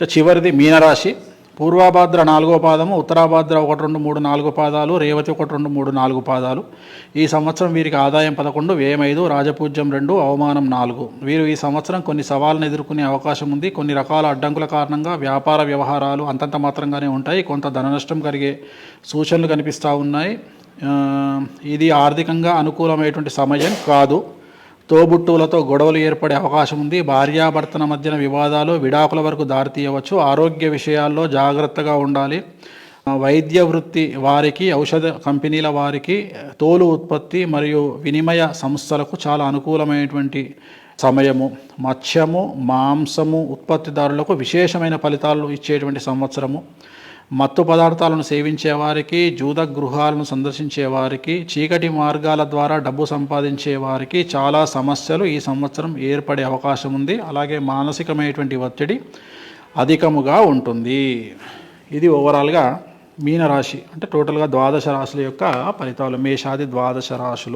ఇక చివరిది మీనరాశి. పూర్వాభాద్ర నాలుగో పాదము ఉత్తరాభాద్ర ఒకటి రెండు మూడు నాలుగు పాదాలు రేవతి ఒకటి రెండు మూడు నాలుగు పాదాలు. ఈ సంవత్సరం వీరికి ఆదాయం పదకొండు వ్యయం ఐదు రాజపూజ్యం రెండు అవమానం నాలుగు. వీరు ఈ సంవత్సరం కొన్ని సవాళ్ళను ఎదుర్కొనే అవకాశం ఉంది. కొన్ని రకాల అడ్డంకుల కారణంగా వ్యాపార వ్యవహారాలు అంతంత మాత్రంగానే ఉంటాయి. కొంత ధన నష్టం కలిగే సూచనలు కనిపిస్తూ ఉన్నాయి. ఇది ఆర్థికంగా అనుకూలమైనటువంటి సమయం కాదు. తోబుట్టువులతో గొడవలు ఏర్పడే అవకాశం ఉంది. భార్యాభర్తల మధ్యన వివాదాలు విడాకుల వరకు దారితీయవచ్చు. ఆరోగ్య విషయాల్లో జాగ్రత్తగా ఉండాలి. వైద్య వృత్తి వారికి ఔషధ కంపెనీల వారికి తోలు ఉత్పత్తి మరియు వినిమయ సంస్థలకు చాలా అనుకూలమైనటువంటి సమయము. మత్స్యము మాంసము ఉత్పత్తిదారులకు విశేషమైన ఫలితాలు ఇచ్చేటువంటి సంవత్సరము. మత్తు పదార్థాలను సేవించే వారికి జూద గృహాలను సందర్శించే వారికి చీకటి మార్గాల ద్వారా డబ్బు సంపాదించే వారికి చాలా సమస్యలు ఈ సంవత్సరం ఏర్పడే అవకాశం ఉంది. అలాగే మానసికమైనటువంటి ఒత్తిడి అధికముగా ఉంటుంది. ఇది ఓవరాల్గా మీనరాశి అంటే టోటల్గా ద్వాదశ రాశుల యొక్క ఫలితాలు మేషాది ద్వాదశ రాశులు.